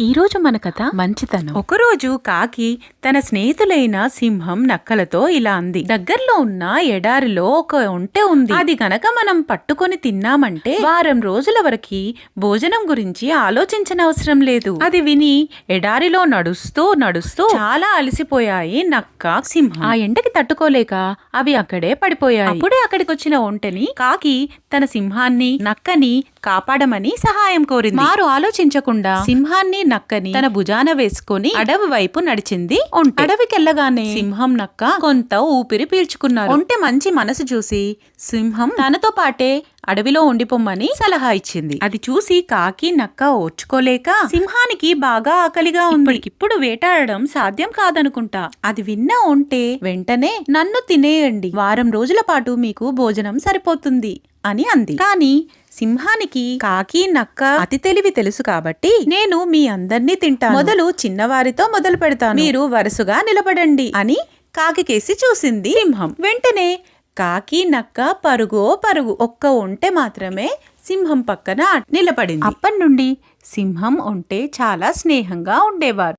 ఈ రోజు మన కథ మంచితనం. ఒకరోజు కాకి తన స్నేహితులైన సింహం నక్కలతో ఇలా అంది. దగ్గరలో ఉన్న ఎడారిలో ఒక ఒంటె ఉంది. అది గనక మనం పట్టుకొని తిన్నామంటే వారం రోజుల వరకు భోజనం గురించి ఆలోచించనవసరం లేదు. అది విని ఎడారిలో నడుస్తూ నడుస్తూ చాలా అలసిపోయాయి నక్క సింహం. ఆ ఎండకి తట్టుకోలేక అవి అక్కడే పడిపోయాయి. అప్పుడే అక్కడికి వచ్చిన ఒంటెని కాకి తన సింహాన్ని నక్కని కాపాడమని సహాయం కోరింది. మారు ఆలోచించకుండా సింహాన్ని నక్కని తన భుజాన వేసుకొని అడవి వైపు నడిచింది ఒంటె. అడవికెళ్ళగానే సింహం నక్క కొంత ఊపిరి పీల్చుకున్నారు. ఒంటె మంచి మనసు చూసి సింహం తనతో పాటే అడవిలో ఉండిపోమ్మని సలహా ఇచ్చింది. అది చూసి కాకి నక్క ఓర్చుకోలేక సింహానికి బాగా ఆకలిగా ఉంది. ఇప్పుడు వేటాడడం సాధ్యం కాదనుకుంటా. అది విన్న ఒంటె వెంటనే నన్ను తినేయండి. వారం రోజుల పాటు మీకు భోజనం సరిపోతుంది అని అంది. కానీ సింహానికి కాకి నక్క అతి తెలివి తెలుసు కాబట్టి నేను మీ అందర్నీ తింటాను. మొదలు చిన్నవారితో మొదలు పెడతాను. మీరు వరుసగా నిలబడండి అని కాకి కేసి చూసింది సింహం. వెంటనే కాకి నక్క పరుగో పరుగు ఒక్క ఒంటె మాత్రమే సింహం పక్కన నిలబడింది. అప్పటి నుండి సింహం ఒంటే చాలా స్నేహంగా ఉండేవారు.